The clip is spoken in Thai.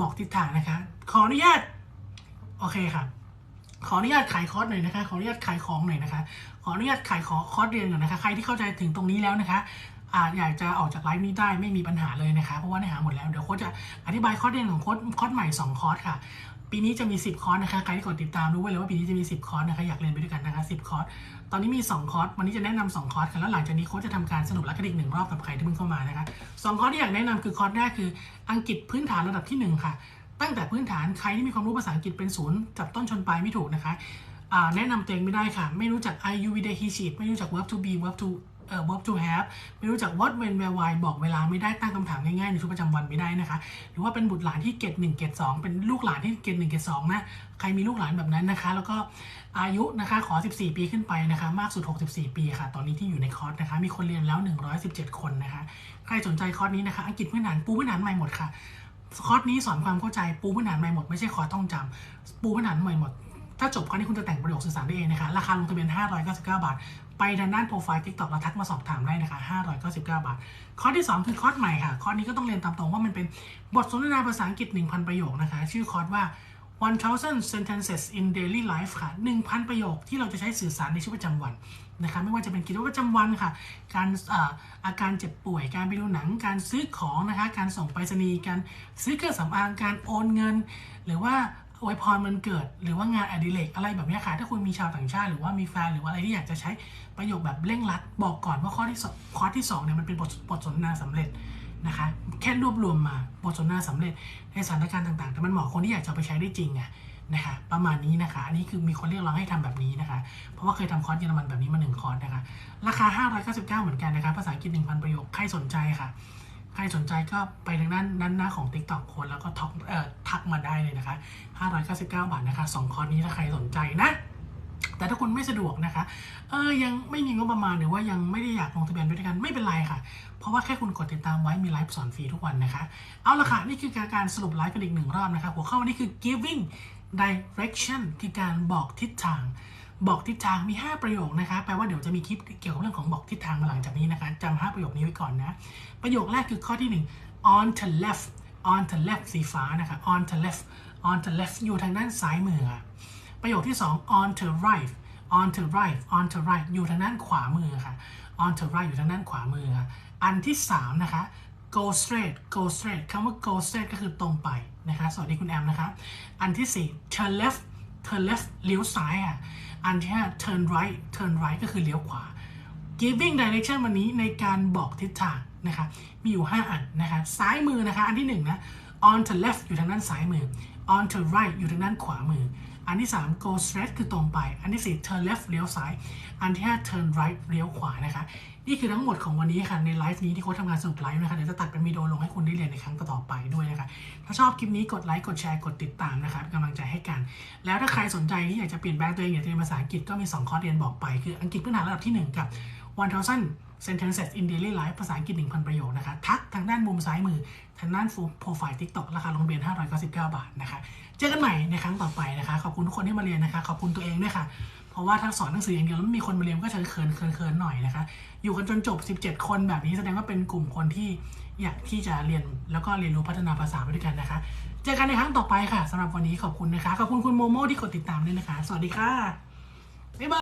บอกทิศทางนะคะ ขออนุญาต โอเคค่ะ ขออนุญาตขายคอร์สหน่อยนะคะ ขออนุญาตขายของหน่อยนะคะ ขออนุญาตขายขอคอร์สเรียนก่อนนะคะ ใครที่เข้าใจถึงตรงนี้แล้วนะคะอาอยากจะออกจากไลฟ์นี้ได้ไม่มีปัญหาเลยนะคะ เพราะว่าเนื้อหาหมดแล้ว เดี๋ยวโค้ชจะอธิบายคอร์สเรียนของโค้ชคอร์สใหม่ 2 คอร์สค่ะ ปีนี้จะมี 10 คอร์สนะคะ ใครที่กดติดตามรู้ไว้เลยว่าปีนี้จะมี 10 คอร์สนะคะ อยากเรียนไปด้วยกันนะคะ 10 คอร์ส ตอนนี้มี 2 คอร์ส วันนี้จะแนะนำ2คอร์สค่ะแล้วหลังจากนี้โค้ชจะทำการสรุปและกระดิกหนึ่งรอบกับใครที่เพิ่งเข้ามานะคะสองคอร์สที่อยากแนะนำคือคอร์สแรกคืออังกฤษพื้นฐานระดับที่หนึ่งค่ะ ตั้งแต่พื้นฐานใครที่มีความรู้ภาษาอังกฤษเป็นศูนย์จับต้นชนปลายไม่ถูกนะคะแนะนำตัวเองไม่ได้ค่ะ ไม่รู้จัก I U V D He s h It ไม่รู้จัก verb to be verb to เอ่อ verb to have ไม่รู้จัก what when where why บอกเวลาไม่ได้ตั้งคำถามง่ายๆ ในชีวิตประจำวันไม่ได้นะคะ หรือว่าเป็นบุตรหลานที่เกรดหนึ่งเกรดสองเป็นลูกหลานที่เกรดหนึ่งเกรดสองนะ ใครมีลูกหลานแบบนั้นนะคะ แล้วก็อายุนะคะขอ 14 ปีขึ้นไปนะคะ มากสุด 64 ปีค่ะ ตอนนี้ที่อยู่ในคอร์สนะคะ มีคนเรียนแล้ว 117 คนนะคะ ใครสนใจคอร์สนี้นะคะ อังกฤษพื้นฐานปูพื้นฐานใหม่หมดค่ะ คอร์สนี้สอนความเข้าใจปูพื้นฐานใหม่หมด ไม่ใช่คอร์สต้องจำปูพื้นฐานใหม่หมดถ้าจบคอร์สนี้คุณจะแต่งประโยคสื่อสารได้เองนะคะ ราคาลงทะเบียน 599 บาท ไปทางด้านโปรไฟล์ TikTok แล้วทักมาสอบถามได้นะคะ599 บาท คอร์สที่ 2 คือคอร์สใหม่ค่ะ คอร์สนี้ก็ต้องเรียนตามตรงว่ามันเป็นบทสนทนาภาษาอังกฤษ 1,000 ประโยคนะคะ ชื่อคอร์สว่า 1,000 sentences in daily life ค่ะ 1,000 ประโยคที่เราจะใช้สื่อสารในชีวิตประจำวันนะคะไม่ว่าจะเป็นกิจวัตรประจำวันค่ะ การอาการเจ็บป่วย การไปดูหนัง การซื้อของนะคะ การส่งไปรษณีย์ การซื้อเครื่องสำอาง การโอนเงิน หรือว่า อวยพรมันเกิด หรือว่างานอดิเรกอะไรแบบนี้ค่ะ ถ้าคุณมีชาวต่างชาติหรือว่ามีแฟนหรือว่าอะไรที่อยากจะใช้ประโยคแบบเร่งรัด บอกก่อนว่าข้อที่สองข้อที่สองเนี่ยมันเป็นบทบทสนทนาสำเร็จนะคะแค่รวบรวมมาบทสนทนาสำเร็จในสถานการณ์ต่างๆ แต่มันเหมาะคนที่อยากจะเอาไปใช้ได้จริงอะนะคะประมาณนี้นะคะ อันนี้คือมีคนเรียกร้องให้ทำแบบนี้นะคะ เพราะว่าเคยทำคอร์สเยอรมันแบบนี้มาหนึ่งคอร์สนะคะ ราคา 599 เหมือนกันนะคะ ภาษาอังกฤษ1,000 ประโยค ใครสนใจค่ะ ใครสนใจก็ไปทางด้านด้านหน้าของ TikTok คนแล้วก็ทักเอ่อทักมาได้เลยนะคะ 599 บาทนะคะสองคอร์สนี้ถ้าใครสนใจนะแต่ถ้าคุณไม่สะดวกนะคะ เออ ยังไม่มีงบประมาณหรือว่ายังไม่ได้อยากลงทะเบียนด้วยกันไม่เป็นไรค่ะ เพราะว่าแค่คุณกดติดตามไว้มีไลฟ์สอนฟรีทุกวันนะคะ เอาละค่ะ นี่คือการการสรุปไลฟ์กันอีกหนึ่งรอบนะคะ หัวข้อวันนี้คือ giving direction คือการบอกทิศทาง บอกทิศทางมี 5 ประโยคนะคะแปลว่าเดี๋ยวจะมีคลิปเกี่ยวกับเรื่องของบอกทิศทางมาหลังจากนี้นะคะจำ5ประโยคนี้ไว้ก่อนนะ ประโยคแรกคือข้อที่ 1 on to left on to left สีฟ้านะคะ on to left on to left อยู่ทางด้านซ้ายมือค่ะประโยคที่ 2 on to right on to right on to right อยู่ทางด้านขวามือค่ะ on to right อยู่ทางด้านขวามือ อันที่3นะคะ go straight go straight คำว่า go straight ก็คือตรงไปนะคะ สวัสดีคุณแอมนะคะ อันที่ 4 turn left turn left เลี้ยวซ้ายอะ อันที่5 turn right turn right ก็คือเลี้ยวขวา giving direction วันนี้ในการบอกทิศทางนะคะมีอยู่ 5 อันนะคะซ้ายมือนะคะอันที่1นะ on to left อยู่ทางด้านซ้ายมือ on to right อยู่ทางด้านขวามือ อันที่ 3 go straight คือตรงไป อันที่ 4 turn left เลี้ยวซ้าย อันที่ 5 turn right เลี้ยวขวานะคะ นี่คือทั้งหมดของวันนี้ค่ะ ในไลฟ์นี้ที่โค้ชทำงานสรุปไลฟ์นะคะ เดี๋ยวจะตัดเป็นวิดีโอลงให้คุณได้เรียนในครั้งต่อไปด้วยนะคะ ถ้าชอบคลิปนี้กดไลค์ กดแชร์ กดติดตามนะคะเป็นกำลังใจให้กัน แล้วถ้าใครสนใจที่อยากจะเปลี่ยนแปลงตัวเองอยากจะเรียนภาษาอังกฤษก็มี 2 คอร์สเรียนบอกไป คืออังกฤษพื้นฐานระดับที่ 1 กับ1000 sentences in daily life ภาษาอังกฤษ 1,000 ประโยคนะคะ ทักทางด้านมุมซ้ายมือ ทางด้านโปรไฟล์ TikTok ราคาลงทะเบียน 599 บาทนะคะ เจอกันใหม่ในครั้งต่อไปนะคะ ขอบคุณทุกคนที่มาเรียนนะคะ ขอบคุณตัวเองด้วยค่ะ เพราะว่าถ้าสอนหนังสืออย่างเดียวแล้วมีคนมาเรียนก็จะเขินเขินเขินหน่อยนะคะ อยู่กันจนจบ 17 คนแบบนี้แสดงว่าเป็นกลุ่มคนที่อยากที่จะเรียนแล้วก็เรียนรู้พัฒนาภาษาไปด้วยกันนะคะ เจอกันในครั้งต่อไปค่ะสำหรับวันนี้ขอบคุณนะคะ ขอบคุณคุณโมโมที่กดติดตามด้วยนะคะ สวัสดีค่ะบ๊ายบาย